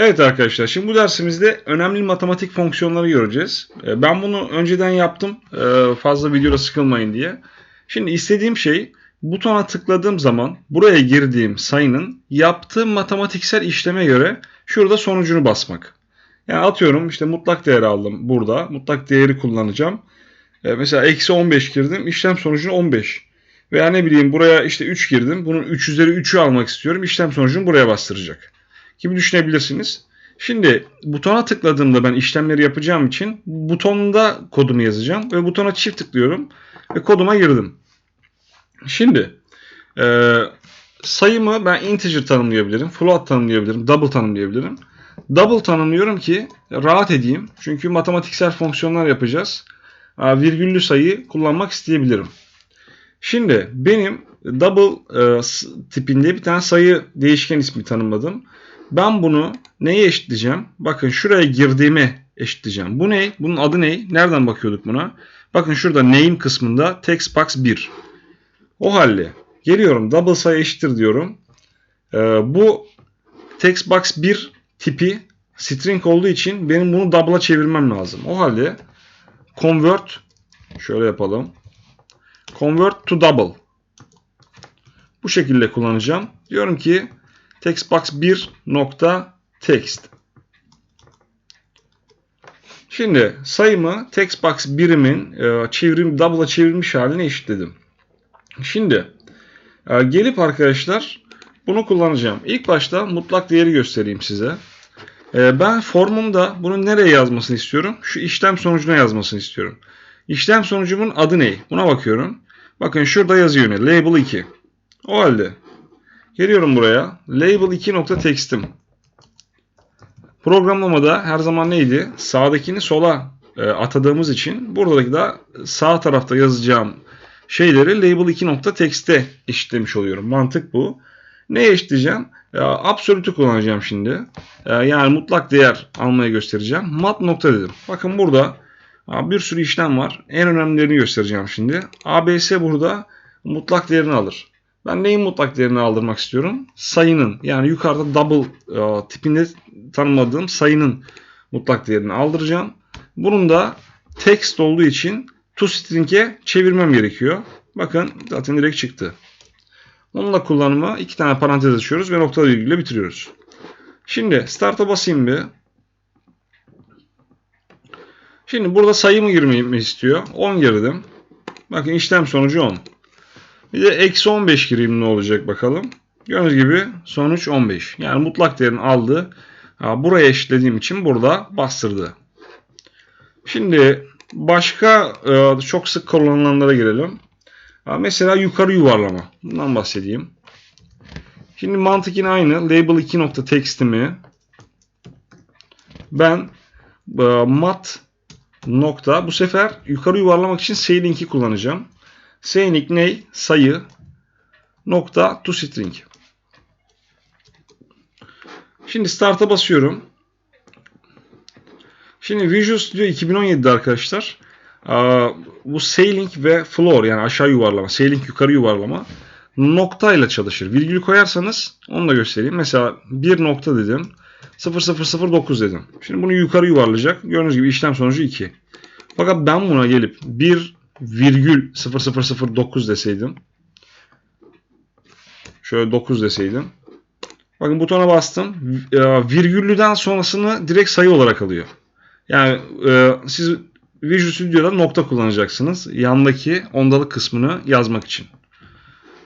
Evet arkadaşlar şimdi bu dersimizde önemli matematik fonksiyonları göreceğiz. Ee, Ben bunu önceden yaptım ee, fazla videoda sıkılmayın diye. Şimdi istediğim şey butona tıkladığım zaman buraya girdiğim sayının yaptığı matematiksel işleme göre şurada sonucunu basmak. Yani atıyorum işte mutlak değer aldım burada. Mutlak değeri kullanacağım. Ee, Mesela eksi 15 girdim. işlem sonucunu 15. Veya ne bileyim buraya işte 3 girdim. Bunun 3 üzeri 3'ü almak istiyorum. İşlem sonucunu buraya bastıracak gibi düşünebilirsiniz. Şimdi butona tıkladığımda ben işlemleri yapacağım için butonda kodumu yazacağım ve butona çift tıklıyorum ve koduma girdim. Şimdi e, sayımı ben integer tanımlayabilirim, float tanımlayabilirim, double tanımlayabilirim. Double tanımlıyorum ki rahat edeyim. Çünkü matematiksel fonksiyonlar yapacağız. Aa, Virgüllü sayı kullanmak isteyebilirim. Şimdi benim double e, tipinde bir tane sayı değişken ismi tanımladım. Ben bunu neye eşitleyeceğim? Bakın şuraya girdiğime eşitleyeceğim. Bu ne? Bunun adı ne? Nereden bakıyorduk buna? Bakın şurada name kısmında textbox 1. O halde geliyorum double sayı eşittir diyorum. Ee, bu textbox 1 tipi string olduğu için benim bunu double'a çevirmem lazım. O halde convert şöyle yapalım. Convert to double. Bu şekilde kullanacağım. Diyorum ki textbox 1 nokta text. Şimdi sayımı textbox birimin e, çevrim double'a çevrilmiş haline eşitledim. Şimdi e, gelip arkadaşlar bunu kullanacağım. İlk başta mutlak değeri göstereyim size. E, ben formumda bunu nereye yazmasını istiyorum? Şu işlem sonucuna yazmasını istiyorum. İşlem sonucumun adı ne? Buna bakıyorum. Bakın şurada yazıyor ne? Label 2. O halde Geliyorum buraya. Label 2 nokta text'im. Programlamada her zaman neydi? Sağdakini sola e, atadığımız için buradaki da sağ tarafta yazacağım şeyleri label 2 nokta text'e eşitlemiş oluyorum. Mantık bu. Neye eşitleyeceğim? E, absolutü kullanacağım şimdi. E, yani mutlak değer almaya göstereceğim. Mat nokta dedim. Bakın burada e, bir sürü işlem var. En önemlilerini göstereceğim şimdi. ABS burada mutlak değerini alır. Ben neyin mutlak değerini aldırmak istiyorum? Sayının yani yukarıda double e, tipinde tanımladığım sayının mutlak değerini aldıracağım. Bunun da text olduğu için toString'e çevirmem gerekiyor. Bakın zaten direkt çıktı. Onunla kullanımı iki tane parantez açıyoruz ve nokta virgülle bitiriyoruz. Şimdi start'a basayım bir. Şimdi burada sayımı girmemi istiyor. 10 girdim. Bakın işlem sonucu 10. Bir de eksi 15 gireyim ne olacak bakalım. Gördüğünüz gibi sonuç 15. Yani mutlak değerini aldı. Buraya eşitlediğim için burada bastırdı. Şimdi başka e, çok sık kullanılanlara girelim. Ha, Mesela yukarı yuvarlama. Bundan bahsedeyim. Şimdi mantık yine aynı. Label 2 nokta text'imi ben e, mat nokta bu sefer yukarı yuvarlamak için sailing'i kullanacağım. Saying ne? Sayı nokta toString. Şimdi start'a basıyorum. Şimdi Visual Studio 2017'de arkadaşlar bu sailing ve floor yani aşağı yuvarlama, sailing yukarı yuvarlama noktayla çalışır. Virgül koyarsanız onu da göstereyim. Mesela bir nokta dedim. 0009 dedim. Şimdi bunu yukarı yuvarlayacak. Gördüğünüz gibi işlem sonucu 2. Fakat ben buna gelip 1 virgül 0009 deseydim. Şöyle 9 deseydim. Bakın butona bastım. E, Virgüllüden sonrasını direkt sayı olarak alıyor. Yani e, siz Visual Studio'da nokta kullanacaksınız. Yandaki ondalık kısmını yazmak için.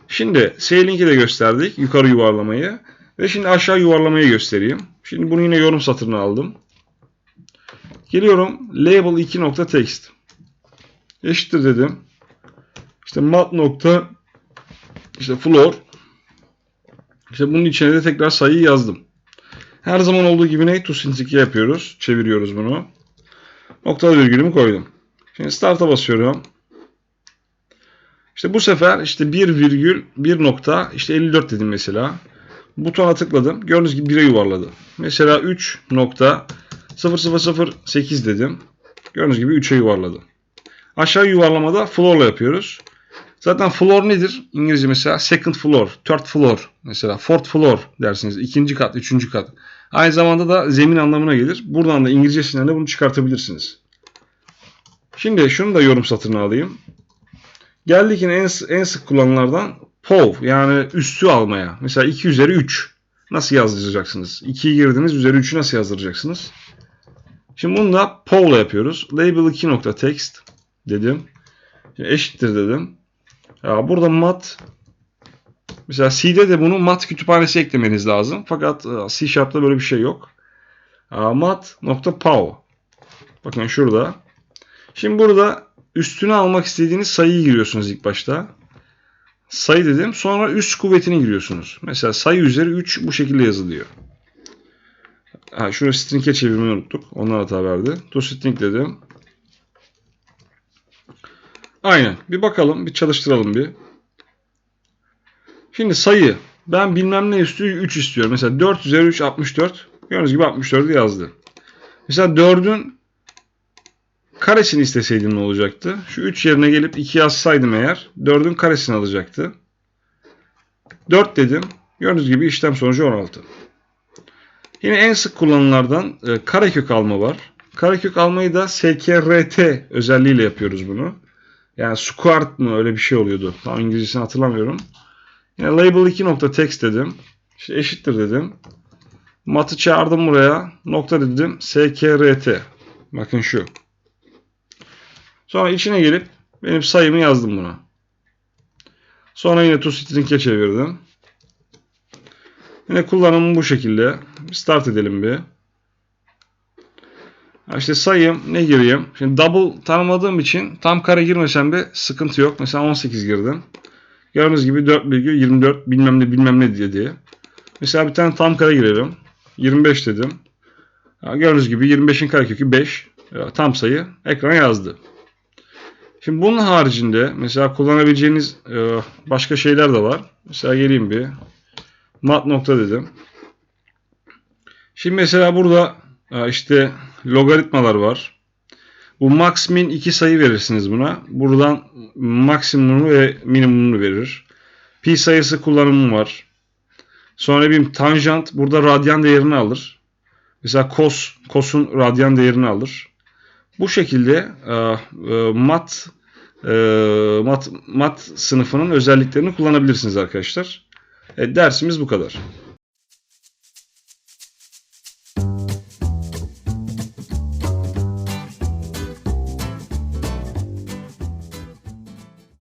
Şimdi sailing'i de gösterdik. Yukarı yuvarlamayı. Ve şimdi aşağı yuvarlamayı göstereyim. Şimdi bunu yine yorum satırına aldım. Geliyorum. Label 2 nokta text. Eşittir dedim. İşte mat nokta işte floor işte bunun içine de tekrar sayıyı yazdım. Her zaman olduğu gibi ne? toString'e yapıyoruz. Çeviriyoruz bunu. Nokta virgülümü koydum. Şimdi start'a basıyorum. İşte bu sefer işte 1 virgül 1 nokta işte 54 dedim mesela. Butona tıkladım. Gördüğünüz gibi 1'e yuvarladı. Mesela 3 nokta 0008 dedim. Gördüğünüz gibi 3'e yuvarladı. Aşağı yuvarlamada floor'la yapıyoruz. Zaten floor nedir? İngilizce mesela second floor, third floor mesela fourth floor dersiniz. ikinci kat, üçüncü kat. Aynı zamanda da zemin anlamına gelir. Buradan da İngilizcesinden de bunu çıkartabilirsiniz. Şimdi şunu da yorum satırına alayım. Geldik yine en, en sık kullanılardan POV yani üstü almaya. Mesela 2 üzeri 3 nasıl yazdıracaksınız? 2'yi girdiniz üzeri 3'ü nasıl yazdıracaksınız? Şimdi bunu da POV ile yapıyoruz. Label 2.text dedim. Şimdi eşittir dedim. Ya burada mat mesela C'de de bunu mat kütüphanesi eklemeniz lazım. Fakat e, C Sharp'ta böyle bir şey yok. mat.pow Bakın şurada. Şimdi burada üstüne almak istediğiniz sayıyı giriyorsunuz ilk başta. Sayı dedim. Sonra üst kuvvetini giriyorsunuz. Mesela sayı üzeri 3 bu şekilde yazılıyor. Ha, şunu string'e çevirmeyi unuttuk. Onlar hata verdi. To string dedim. Aynen. Bir bakalım. Bir çalıştıralım bir. Şimdi sayı. Ben bilmem ne üstü 3 istiyorum. Mesela 4 üzeri 3 64. Gördüğünüz gibi 64'ü yazdı. Mesela 4'ün karesini isteseydim ne olacaktı? Şu 3 yerine gelip 2 yazsaydım eğer 4'ün karesini alacaktı. 4 dedim. Gördüğünüz gibi işlem sonucu 16. Yine en sık kullanılanlardan e, karekök alma var. Karekök almayı da skrt özelliğiyle yapıyoruz bunu. Yani squart mı öyle bir şey oluyordu. Tam İngilizcesini hatırlamıyorum. Yine label 2.text dedim. İşte eşittir dedim. Mat'ı çağırdım buraya. Nokta dedim. skrt. Bakın şu. Sonra içine gelip benim sayımı yazdım buna. Sonra yine toString'e çevirdim. Yine kullanımı bu şekilde. Start edelim bir. İşte sayayım ne gireyim. Şimdi double tanımadığım için tam kare girmesem de sıkıntı yok. Mesela 18 girdim. Gördüğünüz gibi 4,24 bilmem ne bilmem ne diye diye. Mesela bir tane tam kare girelim. 25 dedim. Gördüğünüz gibi 25'in karekökü 5. Tam sayı ekrana yazdı. Şimdi bunun haricinde mesela kullanabileceğiniz başka şeyler de var. Mesela geleyim bir. Mat nokta dedim. Şimdi mesela burada işte logaritmalar var. Bu max min iki sayı verirsiniz buna. Buradan maksimumunu ve minimumunu verir. Pi sayısı kullanımı var. Sonra bir tanjant burada radyan değerini alır. Mesela cos, cos'un radyan değerini alır. Bu şekilde e, e, mat e, mat mat sınıfının özelliklerini kullanabilirsiniz arkadaşlar. E, dersimiz bu kadar.